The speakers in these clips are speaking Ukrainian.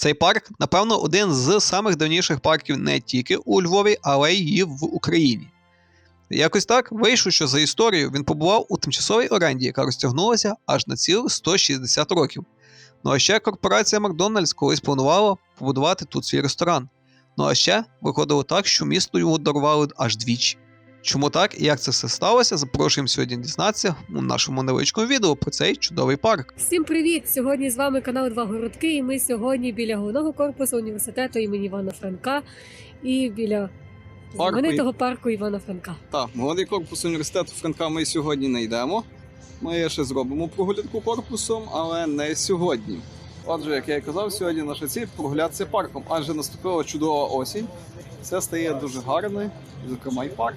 Цей парк, напевно, один з самих давніших парків не тільки у Львові, але й в Україні. Якось так вийшло, що за історією він побував у тимчасовій оренді, яка розтягнулася аж на цілих 160 років. Ну а ще корпорація Макдональдс колись планувала побудувати тут свій ресторан. Ну а ще виходило так, що місто йому дарували аж двічі. Чому так і як це все сталося, запрошуємо сьогодні дізнатися у нашому невеличкому відео про цей чудовий парк. Всім привіт! Сьогодні з вами канал Два Городки, і ми сьогодні біля головного корпусу університету імені Івана Франка і біля Парку знаменитого парку Івана Франка. Так, молодий корпус університету Франка ми сьогодні не йдемо. Ми ще зробимо прогулянку корпусом, але не сьогодні. Отже, як я і казав, сьогодні наша ціль прогулятися парком, адже наступила чудова осінь. Все стає дуже гарним, зокрема і парк.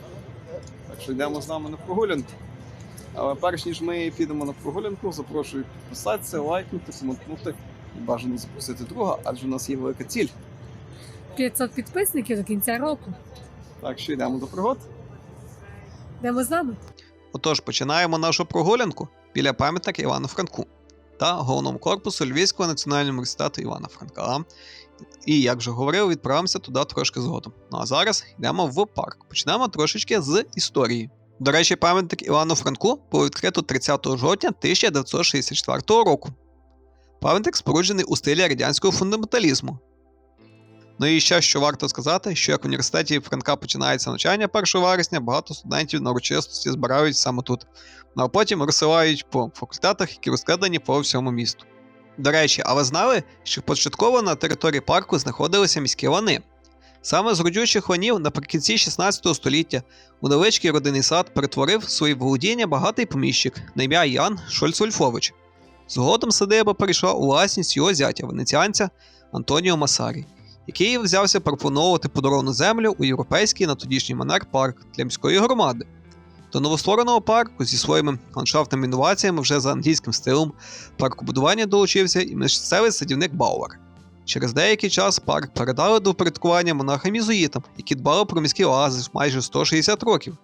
Так що йдемо з нами на прогулянку. Але перш ніж ми підемо на прогулянку, запрошую підписатися, лайкнути, коментнути і бажано запросити друга, адже у нас є велика ціль. 500 підписників до кінця року. Так що йдемо до пригод. Йдемо з нами. Отож, починаємо нашу прогулянку біля пам'ятника Івану Франку та головному корпусу Львівського національного університету Івана Франка. І, як вже говорив, відправимося туди трошки згодом. Ну а зараз йдемо в парк. Почнемо трошечки з історії. До речі, пам'ятник Івану Франку було відкрито 30 жовтня 1964 року. Пам'ятник споруджений у стилі радянського фундаменталізму. Ну і ще що варто сказати, що як в університеті Франка починається навчання 1 вересня, багато студентів на урочистості збирають саме тут, ну а потім розсилають по факультетах, які розкидані по всьому місту. До речі, а ви знали, що початково на території парку знаходилися міські лани? Саме з родючих ланів наприкінці 16 століття у невеличкий родинний сад перетворив свої володіння багатий поміщик на ім'я Ян Шольц-Ольфович. Згодом садиба перейшла у власність його зятя венеціанця Антоніо Масарі який взявся пропонувати подаровану землю у європейський на тодішній манер парк для міської громади. До новоствореного парку зі своїми ландшафтними інноваціями вже за англійським стилем паркобудування долучився і місцевий садівник Бауер. Через деякий час парк передали до упорядкування монахам-єзуїтам, які дбали про міські оази майже 160 років.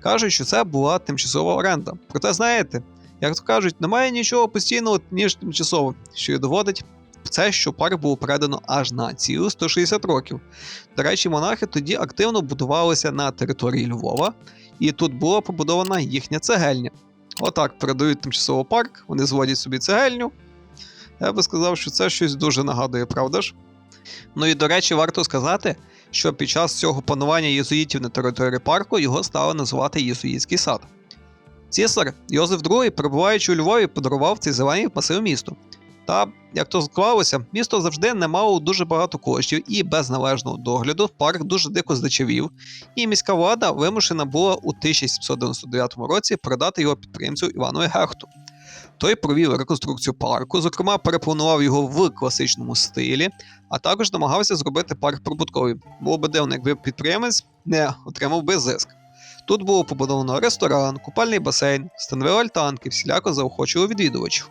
Кажуть, що це була тимчасова оренда. Проте, знаєте, як то кажуть, немає нічого постійного, ніж тимчасово, що й доводить це, що парк було передано аж на цілих 160 років. До речі, монахи тоді активно будувалися на території Львова, і тут була побудована їхня цегельня. Отак передають тимчасово парк, вони зводять собі цегельню. Я би сказав, що це щось дуже нагадує, правда ж? Ну і до речі, варто сказати, що під час цього панування єзуїтів на території парку його стали називати Єзуїтський сад. Цісар Йозеф II, перебуваючи у Львові, подарував цей зелений масив місту. Та, як то склалося, місто завжди не мало дуже багато коштів і без належного догляду парк дуже дико здичавів, і міська влада вимушена була у 1799 році передати його підприємцю Івану Гехту. Той провів реконструкцію парку, зокрема, перепланував його в класичному стилі, а також намагався зробити парк прибутковим. Було би дивно, якби підприємець не отримав би зиск. Тут було побудовано ресторан, купальний басейн, встановили альтанки, всіляко заохочували відвідувачів.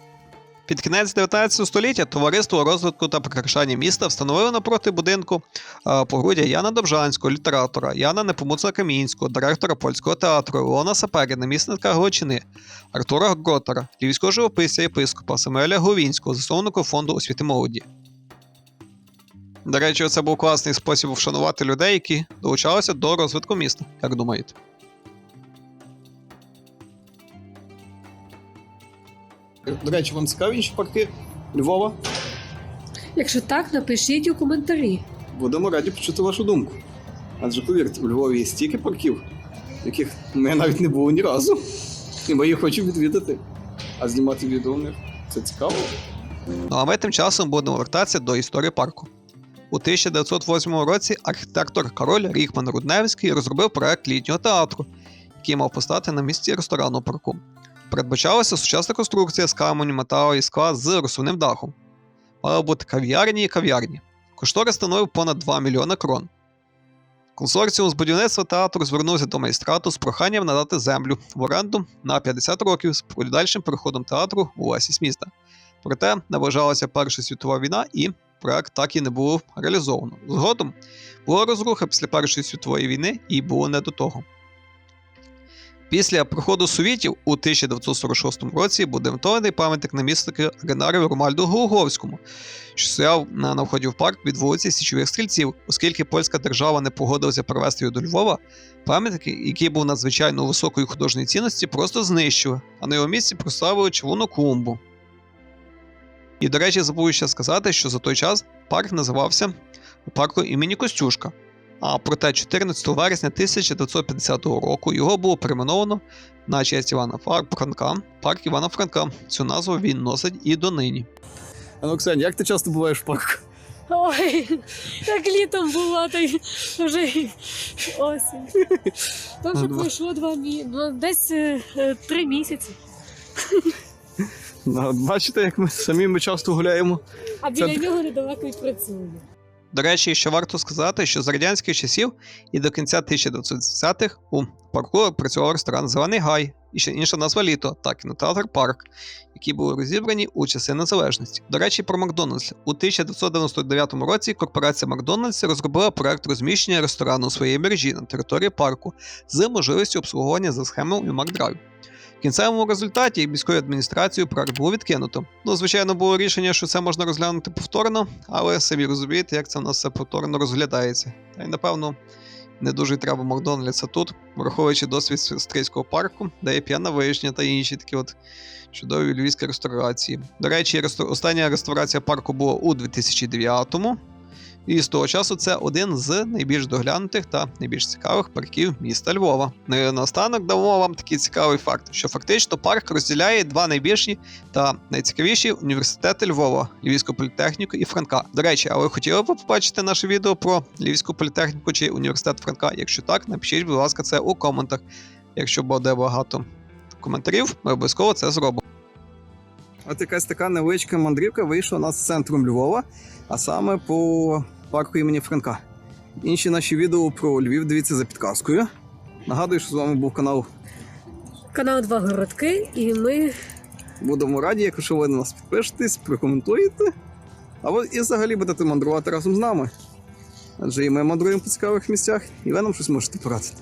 Під кінець 19 століття товариство розвитку та прикрашання міста встановило напроти будинку е, погруддя Яна Довжанського, літератора, Яна Непомуцна Камінського, директора польського театру, Леона Сапері, намісника Галичини, Артура Гротера, львівського живописця єпископа Самуеля Гловінського, засновника фонду освіти молоді. До речі, це був класний спосіб вшанувати людей, які долучалися до розвитку міста. Як думаєте? До речі, вам цікаві інші парки Львова? Якщо так, напишіть у коментарі. Будемо раді почути вашу думку. Адже повірте, у Львові є стільки парків, яких ми навіть не було ні разу. І ми їх хочемо відвідати. А знімати відео в них це цікаво. Ну а ми тим часом будемо вертатися до історії парку. У 1908 році архітектор Король Ріхман Рудневський розробив проект літнього театру, який мав постати на місці ресторану парку. Передбачалася сучасна конструкція з каменю, металу і скла з розсувним дахом. Мали бути кав'ярні і кав'ярні. Кошторис становив понад 2 мільйони крон. Консорціум з будівництва театру звернувся до майстрату з проханням надати землю в оренду на 50 років з подальшим переходом театру у власність міста. Проте наближалася Перша світова війна і проект так і не було реалізовано. Згодом була розруха після Першої світової війни і було не до того. Після приходу совітів у 1946 році був демонтований пам'ятник намісника Геннарію Ромальду Голуговському, що стояв на, на вході в парк від вулиці Січових Стрільців, оскільки польська держава не погодилася привезти його до Львова, пам'ятник, який був надзвичайно високої художньої цінності, просто знищили, а на його місці проставили червону клумбу. І, до речі, забув ще сказати, що за той час парк називався парком імені Костюшка. А проте 14 вересня 1950 року його було перейменовано на честь Івана Франка, парк Івана Франка. Цю назву він носить і донині. А ну, Ксень, як ти часто буваєш в парку? Ой, як літом було, та й вже й осінь. То вже Ну, пройшло два мі... ну, десь е, е, три місяці. Ну, Бачите, як ми самі ми часто гуляємо. А біля нього недалеко й працюємо. До речі, ще варто сказати, що з радянських часів і до кінця 1920-х у парку працював ресторан Зелений Гай і ще інша назва літо та кінотеатр Парк, які були розібрані у часи незалежності. До речі, про Макдональдс. У 1999 році корпорація Макдональдс розробила проект розміщення ресторану у своїй мережі на території парку з можливістю обслуговування за схемою McDrive. Кінцевому результаті міською адміністрацією проект було відкинуто. Ну, звичайно, було рішення, що це можна розглянути повторно, але самі розумієте, як це в нас все повторно розглядається. Та й напевно не дуже треба Макдональдса тут, враховуючи досвід стрийського парку, де є п'яна вишня та інші такі от чудові львівські реставрації. До речі, остання реставрація парку була у 2009-му. І з того часу це один з найбільш доглянутих та найбільш цікавих парків міста Львова. Ну наостанок дамо вам такий цікавий факт, що фактично парк розділяє два найбільші та найцікавіші університети Львова, Львівську політехніку і Франка. До речі, а ви хотіли б побачити наше відео про Львівську політехніку чи університет Франка? Якщо так, напишіть, будь ласка, це у коментах. Якщо буде багато коментарів, ми обов'язково це зробимо. От якась така невеличка мандрівка вийшла у нас з центром Львова, а саме по парку імені Франка. Інші наші відео про Львів дивіться за підказкою. Нагадую, що з вами був канал. Канал Два Городки, і ми Будемо раді, якщо ви на нас підпишетесь, прокоментуєте. А ви і взагалі будете мандрувати разом з нами. Адже і ми мандруємо по цікавих місцях, і ви нам щось можете порадити.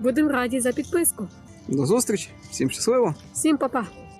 будемо раді за підписку. До зустрічі, всім щасливо! Всім па-па!